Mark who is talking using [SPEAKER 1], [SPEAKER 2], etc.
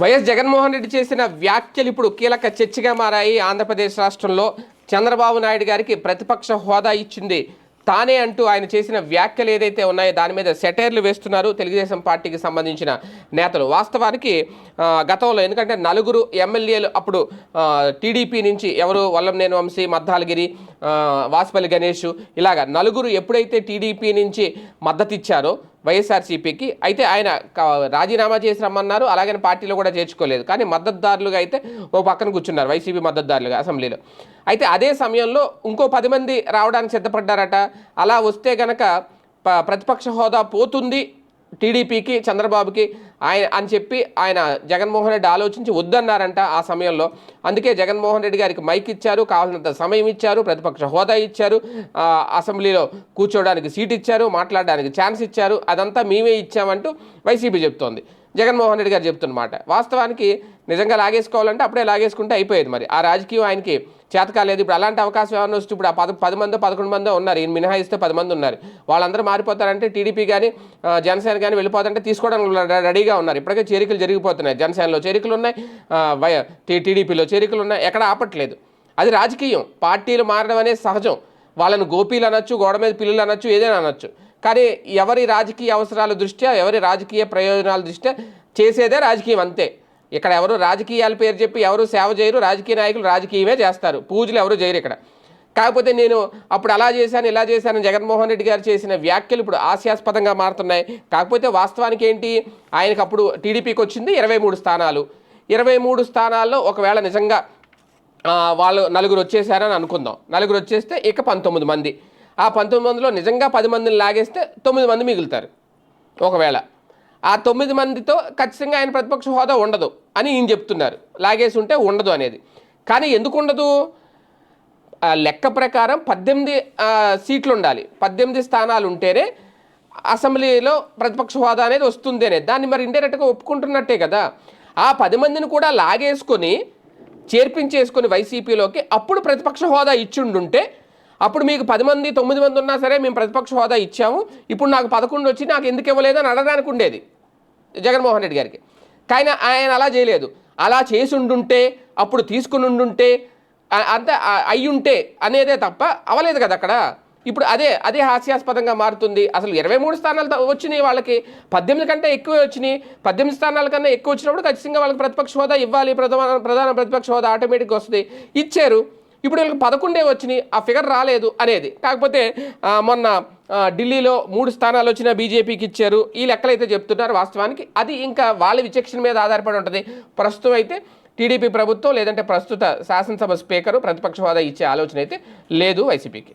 [SPEAKER 1] YS Jaganmohan Reddy చేసిన వ్యాఖ్యలు ఇప్పుడు కీలక చర్చగా మారాయి. ఆంధ్రప్రదేశ్ రాష్ట్రంలో చంద్రబాబు నాయుడు గారికి ప్రతిపక్ష హోదా ఇచ్చింది. తానే అంటూ ఆయన చేసిన వ్యాఖ్యలు ఏదైతే ఉన్నాయో దాని మీద సెటైర్లు వేస్తున్నారు తెలుగుదేశం పార్టీకి సంబంధించిన నేతలు. వాస్తవానికి గతంలో ఎందుకంటే నలుగురు ఎమ్మెల్యేలు అప్పుడు టీడీపీ నుంచి ఎవరు వల్లంనేని వంశీ మద్దాలగిరి వాసుపల్లి గణేష్ ఇలాగా నలుగురు ఎప్పుడైతే టీడీపీ నుంచి మద్దతు ఇచ్చారో వైఎస్ఆర్సీపీకి అయితే ఆయన రాజీనామా చేసి రమ్మన్నారు అలాగే పార్టీలో కూడా చేర్చుకోలేదు. కానీ మద్దతుదారులుగా అయితే ఓ పక్కన కూర్చున్నారు వైసీపీ మద్దతుదారులుగా అసెంబ్లీలో. అయితే అదే సమయంలో ఇంకో పది మంది రావడానికి సిద్ధపడ్డారట. అలా వస్తే గనక ప- ప్రతిపక్ష హోదా పోతుంది టీడీపీకి చంద్రబాబుకి ఆయన అని చెప్పి ఆయన జగన్మోహన్ రెడ్డి ఆలోచించి వద్దన్నారంట ఆ సమయంలో. అందుకే జగన్మోహన్ రెడ్డి గారికి మైక్ ఇచ్చారు కావాల్సినంత సమయం ఇచ్చారు ప్రతిపక్ష హోదా ఇచ్చారు అసెంబ్లీలో కూర్చోవడానికి సీట్ ఇచ్చారు మాట్లాడడానికి ఛాన్స్ ఇచ్చారు అదంతా మేమే ఇచ్చామంటూ వైసీపీ చెప్తోంది. జగన్మోహన్ రెడ్డి గారు చెప్తున్నమాట. వాస్తవానికి నిజంగా లాగేసుకోవాలంటే అప్పుడే లాగేసుకుంటే అయిపోయేది మరి. ఆ రాజకీయం ఆయనకి చేత కాలేదు. ఇప్పుడు అలాంటి అవకాశం ఏమైనా వస్తే ఇప్పుడు ఆ పద పది మందో పదకొండు మందో ఉన్నారు. ఈయన మినహాయిస్తే పది మంది ఉన్నారు. వాళ్ళందరూ మారిపోతారంటే టీడీపీ కానీ జనసేన కానీ వెళ్ళిపోతారంటే తీసుకోవడానికి రెడీ రెడీగా ఉన్నారు. ఇప్పటికే చేరికలు జరిగిపోతున్నాయి. జనసేనలో చేరికలు ఉన్నాయి. వై టీ- టీడీపీలో చేరికలు ఉన్నాయి. ఎక్కడ ఆపట్లేదు. అది రాజకీయం. పార్టీలు మారడం అనేది సహజం. వాళ్ళని గోపీలు అనొచ్చు గోడ మీద పిల్లులు అనొచ్చు ఏదైనా అనొచ్చు. కానీ ఎవరి రాజకీయ అవసరాల దృష్ట్యా ఎవరి రాజకీయ ప్రయోజనాల దృష్ట్యా చేసేదే రాజకీయం అంతే. ఇక్కడ ఎవరు రాజకీయాల పేరు చెప్పి ఎవరు సేవ చేయరు రాజకీయ నాయకులు రాజకీయమే చేస్తారు. పూజలు ఎవరు చేయరు ఇక్కడ. కాకపోతే నేను అప్పుడు అలా చేశాను ఇలా చేశాను జగన్మోహన్ రెడ్డి గారు చేసిన వ్యాఖ్యలు ఇప్పుడు హాస్యాస్పదంగా మారుతున్నాయి. కాకపోతే వాస్తవానికి ఏంటి? ఆయనకు అప్పుడు టీడీపీకి వచ్చింది ఇరవై మూడు స్థానాలు. ఇరవై మూడు స్థానాల్లో ఒకవేళ నిజంగా వాళ్ళు నలుగురు వచ్చేసారని అనుకుందాం. నలుగురు వచ్చేస్తే ఇక పంతొమ్మిది మంది. ఆ పంతొమ్మిది మందిలో నిజంగా పది మందిని లాగేస్తే తొమ్మిది మంది మిగులుతారు. ఒకవేళ. ఆ తొమ్మిది మందితో ఖచ్చితంగా ఆయన ప్రతిపక్ష హోదా ఉండదు అని ఈయన చెప్తున్నారు. లాగేసి ఉంటే ఉండదు అనేది. కానీ ఎందుకు ఉండదు? లెక్క ప్రకారం పద్దెనిమిది సీట్లు ఉండాలి పద్దెనిమిది స్థానాలు ఉంటేనే అసెంబ్లీలో ప్రతిపక్ష హోదా అనేది వస్తుంది అనేది దాన్ని మరి ఇండైరెక్ట్గా ఒప్పుకుంటున్నట్టే కదా. ఆ పది మందిని కూడా లాగేసుకొని చేర్పించేసుకొని వైసీపీలోకి అప్పుడు ప్రతిపక్ష హోదా ఇచ్చిండుంటే అప్పుడు మీకు పది మంది తొమ్మిది మంది ఉన్నా సరే మేము ప్రతిపక్ష హోదా ఇచ్చాము. ఇప్పుడు నాకు పదకొండు వచ్చి నాకు ఎందుకు ఇవ్వలేదు అని అడగడానికి ఉండేది జగన్మోహన్ రెడ్డి గారికి. కానీ ఆయన అలా చేయలేదు. అలా చేసి ఉండుంటే అప్పుడు తీసుకుని ఉండుంటే అంత అయ్యుంటే అనేదే తప్ప అవలేదు కదా అక్కడ. ఇప్పుడు అదే అదే హాస్యాస్పదంగా మారుతుంది. అసలు ఇరవై మూడు స్థానాలు వచ్చినాయి వాళ్ళకి. పద్దెనిమిది కంటే ఎక్కువే వచ్చినాయి. పద్దెనిమిది స్థానాల కన్నా ఎక్కువ వచ్చినప్పుడు ఖచ్చితంగా వాళ్ళకి ప్రతిపక్ష హోదా ఇవ్వాలి. ప్రధాన ప్రధాన ప్రతిపక్ష హోదా ఆటోమేటిక్గా వస్తుంది. ఇచ్చారు. ఇప్పుడు వీళ్ళకి పదకొండే వచ్చినాయి. ఆ ఫిగర్ రాలేదు అనేది. కాకపోతే మొన్న ఢిల్లీలో మూడు స్థానాలు వచ్చిన బీజేపీకి ఇచ్చారు. ఈ లెక్కలైతే చెప్తున్నారు వాస్తవానికి. అది ఇంకా వాళ్ళ విచక్షణ మీద ఆధారపడి ఉంటుంది. ప్రస్తుతం అయితే టీడీపీ ప్రభుత్వం లేదంటే ప్రస్తుత శాసనసభ స్పీకరు ప్రతిపక్ష హోదా ఇచ్చే ఆలోచన అయితే లేదు వైసీపీకి.